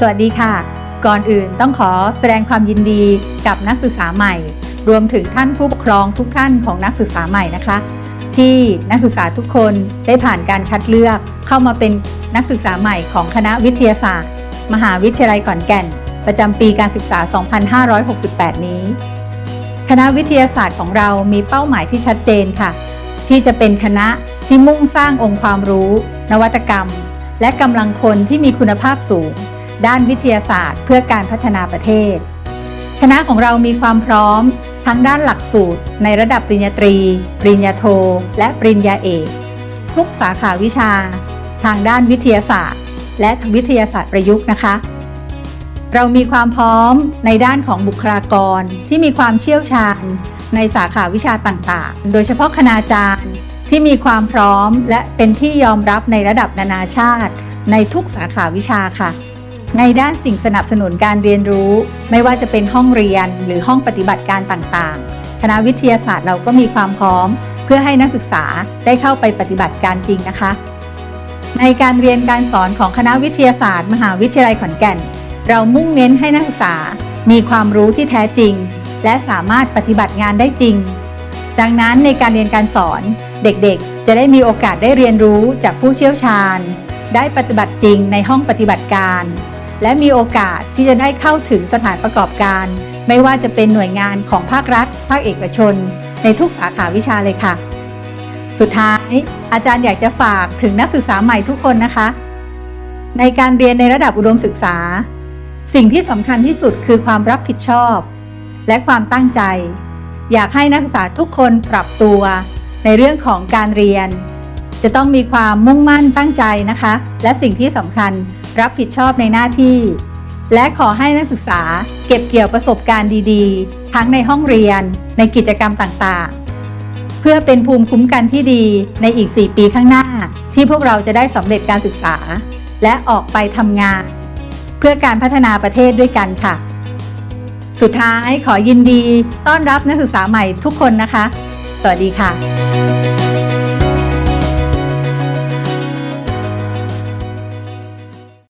สวัสดีค่ะ ก่อนอื่นต้องขอแสดงความยินดีกับนักศึกษาใหม่ รวมถึงท่านผู้ปกครองทุกท่านของนักศึกษาใหม่นะคะ ที่นักศึกษาทุกคนได้ผ่านการคัดเลือกเข้ามาเป็นนักศึกษาใหม่ของคณะวิทยาศาสตร์ มหาวิทยาลัยขอนแก่น ประจำปีการศึกษา 2568 นี้ คณะวิทยาศาสตร์ของเรามีเป้าหมายที่ชัดเจนค่ะ ที่จะเป็นคณะที่มุ่งสร้างองค์ความรู้ นวัตกรรม และกำลังคนที่มีคุณภาพสูง ด้านวิทยาศาสตร์ เพื่อการพัฒนาประเทศ คณะของเรามีความพร้อม ทั้งด้านหลักสูตร ในระดับปริญญาตรี ปริญญาโท และปริญญาเอก ทุกสาขาวิชา ทางด้านวิทยาศาสตร์ และวิทยาศาสตร์ประยุกต์นะคะ เรามีความพร้อมในด้านของบุคลากรที่มีความเชี่ยวชาญ ในสาขาวิชาต่างๆ โดยเฉพาะคณาจารย์ที่มีความพร้อมและเป็นที่ยอมรับในระดับนานาชาติ ในทุกสาขาวิชาค่ะ ในด้านสิ่งสนับสนุนการเรียนรู้ ไม่ว่าจะเป็นห้องเรียนหรือห้องปฏิบัติการต่างๆ คณะวิทยาศาสตร์เราก็มีความพร้อม เพื่อให้นักศึกษาได้เข้าไปปฏิบัติการจริงนะคะ ในการเรียนการสอนของคณะวิทยาศาสตร์ มหาวิทยาลัยขอนแก่น เรามุ่งเน้นให้นักศึกษามีความรู้ที่แท้จริง และสามารถปฏิบัติงานได้จริง ดังนั้นในการเรียนการสอนเด็กๆ จะได้มีโอกาสได้เรียนรู้จากผู้เชี่ยวชาญ ได้ปฏิบัติจริงในห้องปฏิบัติการ และมีโอกาสที่จะได้เข้าถึงสถานประกอบการ ไม่ว่าจะเป็นหน่วยงานของภาครัฐ ภาคเอกชน ในทุกสาขาวิชาเลยค่ะ สุดท้าย อาจารย์อยากจะฝากถึงนักศึกษาใหม่ทุกคนนะคะ ในการเรียนในระดับอุดมศึกษา สิ่งที่สำคัญที่สุดคือความรับผิดชอบ และความตั้งใจ อยากให้นักศึกษาทุกคนปรับตัวในเรื่องของการเรียน จะต้องมีความมุ่งมั่นตั้งใจนะคะ และสิ่งที่สำคัญ รับผิดชอบในหน้าที่ และขอให้นักศึกษาเก็บเกี่ยวประสบการณ์ดีๆ ทั้งในห้องเรียน ในกิจกรรมต่างๆ เพื่อเป็นภูมิคุ้มกันที่ดีในอีก 4 ปีข้างหน้า ที่พวกเราจะได้สำเร็จการศึกษา และออกไปทำงาน เพื่อการพัฒนาประเทศด้วยกันค่ะ สุดท้ายขอยินดีต้อนรับนักศึกษาใหม่ทุกคนนะคะ สวัสดีค่ะ